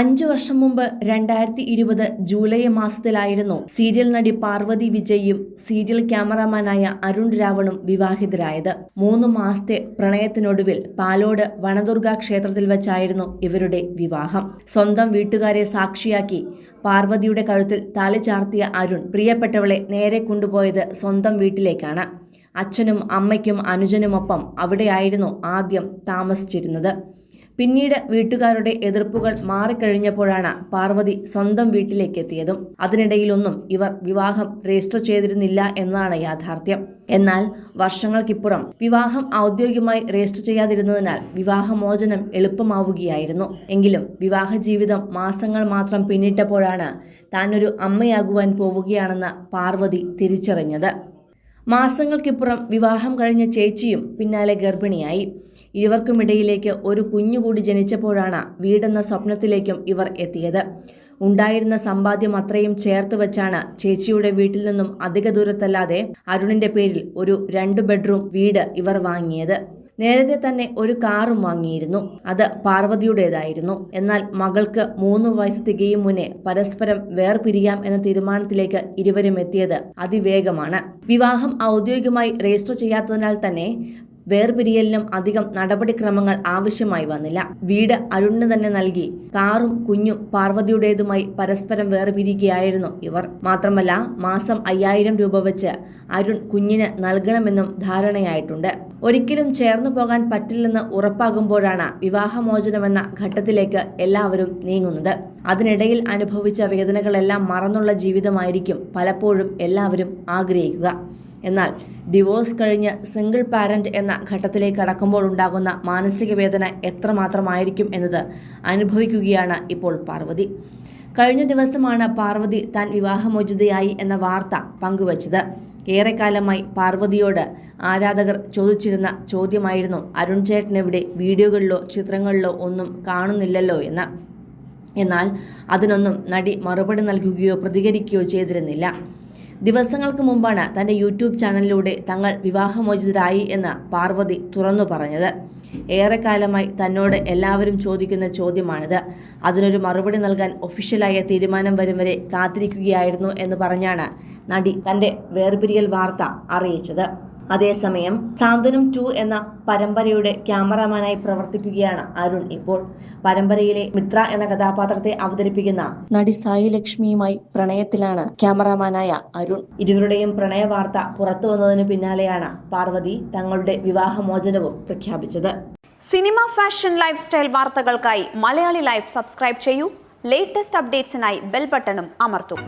അഞ്ചു വർഷം മുമ്പ് രണ്ടായിരത്തി ഇരുപത് ജൂലൈ മാസത്തിലായിരുന്നു സീരിയൽ നടി പാർവതി വിജയും സീരിയൽ ക്യാമറാമാനായ അരുൺ രാവണും വിവാഹിതരായത്. മൂന്ന് മാസത്തെ പ്രണയത്തിനൊടുവിൽ പാലോട് വനദുർഗ ക്ഷേത്രത്തിൽ വെച്ചായിരുന്നു ഇവരുടെ വിവാഹം. സ്വന്തം വീട്ടുകാരെ സാക്ഷിയാക്കി പാർവതിയുടെ കഴുത്തിൽ താലി ചാർത്തിയ അരുൺ പ്രിയപ്പെട്ടവളെ നേരെ കൊണ്ടുപോയത് സ്വന്തം വീട്ടിലേക്കാണ്. അച്ഛനും അമ്മയ്ക്കും അനുജനുമൊപ്പം അവിടെയായിരുന്നു ആദ്യം താമസിച്ചിരുന്നത്. പിന്നീട് വീട്ടുകാരുടെ എതിർപ്പുകൾ മാറിക്കഴിഞ്ഞപ്പോഴാണ് പാർവതി സ്വന്തം വീട്ടിലേക്ക് എത്തിയതും അതിനിടയിലൊന്നും ഇവർ വിവാഹം രജിസ്റ്റർ ചെയ്തിരുന്നില്ല എന്നാണ് യാഥാർത്ഥ്യം. എന്നാൽ വർഷങ്ങൾക്കിപ്പുറം വിവാഹം ഔദ്യോഗികമായി രജിസ്റ്റർ ചെയ്യാതിരുന്നതിനാൽ വിവാഹമോചനം എളുപ്പമാവുകയായിരുന്നു. എങ്കിലും വിവാഹ ജീവിതം മാസങ്ങൾ മാത്രം പിന്നിട്ടപ്പോഴാണ് താനൊരു അമ്മയാകുവാൻ പോവുകയാണെന്ന് പാർവതി തിരിച്ചറിഞ്ഞത്. മാസങ്ങൾക്കിപ്പുറം വിവാഹം കഴിഞ്ഞ ചേച്ചിയും പിന്നാലെ ഗർഭിണിയായി. ഇരുവർക്കുമിടയിലേക്ക് ഒരു കുഞ്ഞുകൂടി ജനിച്ചപ്പോഴാണ് വീടെന്ന സ്വപ്നത്തിലേക്കും ഇവർ എത്തിയത്. ഉണ്ടായിരുന്ന സമ്പാദ്യം അത്രയും ചേർത്ത് വെച്ചാണ് ചേച്ചിയുടെ വീട്ടിൽ നിന്നും അധിക ദൂരത്തല്ലാതെ അരുണിന്റെ പേരിൽ ഒരു രണ്ട് ബെഡ്റൂം വീട് ഇവർ വാങ്ങിയത്. നേരത്തെ തന്നെ ഒരു കാറും വാങ്ങിയിരുന്നു. അത് പാർവതിയുടേതായിരുന്നു. എന്നാൽ മകൾക്ക് മൂന്ന് വയസ്സ് തികയും മുന്നേ പരസ്പരം വേർപിരിയാം എന്ന തീരുമാനത്തിലേക്ക് ഇരുവരും എത്തിയത് അതിവേഗമാണ്. വിവാഹം ഔദ്യോഗികമായി രജിസ്റ്റർ ചെയ്യാത്തതിനാൽ തന്നെ വേർപിരിയലിനും അധികം നടപടിക്രമങ്ങൾ ആവശ്യമായി വന്നില്ല. വീട് അരുണിന് തന്നെ നൽകി. കാറും കുഞ്ഞും പാർവതിയുടേതുമായി പരസ്പരം വേർപിരിയുകയായിരുന്നു ഇവർ. മാത്രമല്ല മാസം അയ്യായിരം രൂപ വെച്ച് അരുൺ കുഞ്ഞിന് നൽകണമെന്നും ധാരണയായിട്ടുണ്ട്. ഒരിക്കലും ചേർന്നു പോകാൻ പറ്റില്ലെന്ന് ഉറപ്പാകുമ്പോഴാണ് വിവാഹമോചനമെന്ന ഘട്ടത്തിലേക്ക് എല്ലാവരും നീങ്ങുന്നത്. അതിനിടയിൽ അനുഭവിച്ച വേദനകളെല്ലാം മറന്നുള്ള ജീവിതമായിരിക്കും പലപ്പോഴും എല്ലാവരും ആഗ്രഹിക്കുക. എന്നാൽ ഡിവോഴ്സ് കഴിഞ്ഞ് സിംഗിൾ പാരന്റ് എന്ന ഘട്ടത്തിലേക്ക് കടക്കുമ്പോൾ ഉണ്ടാകുന്ന മാനസിക വേദന എത്രമാത്രമായിരിക്കും എന്നത് അനുഭവിക്കുകയാണ് ഇപ്പോൾ പാർവതി. കഴിഞ്ഞ ദിവസമാണ് പാർവതി താൻ വിവാഹമോചിതയായി എന്ന വാർത്ത പങ്കുവച്ചത്. ഏറെക്കാലമായി പാർവതിയോട് ആരാധകർ ചോദിച്ചിരുന്ന ചോദ്യമായിരുന്നു അരുൺ ചേട്ടനെവിടെ വീഡിയോകളിലോ ചിത്രങ്ങളിലോ ഒന്നും കാണുന്നില്ലല്ലോ എന്ന്. എന്നാൽ അതിനൊന്നും നടി മറുപടി നൽകുകയോ പ്രതികരിക്കുകയോ ചെയ്തിരുന്നില്ല. ദിവസങ്ങൾക്ക് മുമ്പാണ് തന്റെ യൂട്യൂബ് ചാനലിലൂടെ തങ്ങൾ വിവാഹമോചിതരായി എന്ന് പാർവതി തുറന്നു പറഞ്ഞത്. ഏറെക്കാലമായി തന്നോട് എല്ലാവരും ചോദിക്കുന്ന ചോദ്യമാണിത്. അതിനൊരു മറുപടി നൽകാൻ ഒഫീഷ്യലായ തീരുമാനം വരും വരെ കാത്തിരിക്കുകയായിരുന്നു എന്ന് പറഞ്ഞാണ് നടി തന്റെ വേർപിരിയൽ വാർത്ത അറിയിച്ചത്. അതേസമയം സാന്ത്വനം ടു എന്ന പരമ്പരയുടെ ക്യാമറാമാനായി പ്രവർത്തിക്കുകയാണ് അരുൺ ഇപ്പോൾ. പരമ്പരയിലെ മിത്ര എന്ന കഥാപാത്രത്തെ അവതരിപ്പിക്കുന്ന നടി സായി ലക്ഷ്മിയുമായി പ്രണയത്തിലാണ് ക്യാമറാമാനായ അരുൺ. ഇരുവരുടെയും പ്രണയ വാർത്ത പുറത്തു വന്നതിന് പിന്നാലെയാണ് പാർവതി തങ്ങളുടെ വിവാഹമോചനവും പ്രഖ്യാപിച്ചത്. സിനിമ ഫാഷൻ ലൈഫ് സ്റ്റൈൽ വാർത്തകൾക്കായി മലയാളി ലൈഫ് സബ്സ്ക്രൈബ് ചെയ്യൂ. ലേറ്റസ്റ്റ് അപ്ഡേറ്റ്സിനായി ബെൽ ബട്ടണും അമർത്തും.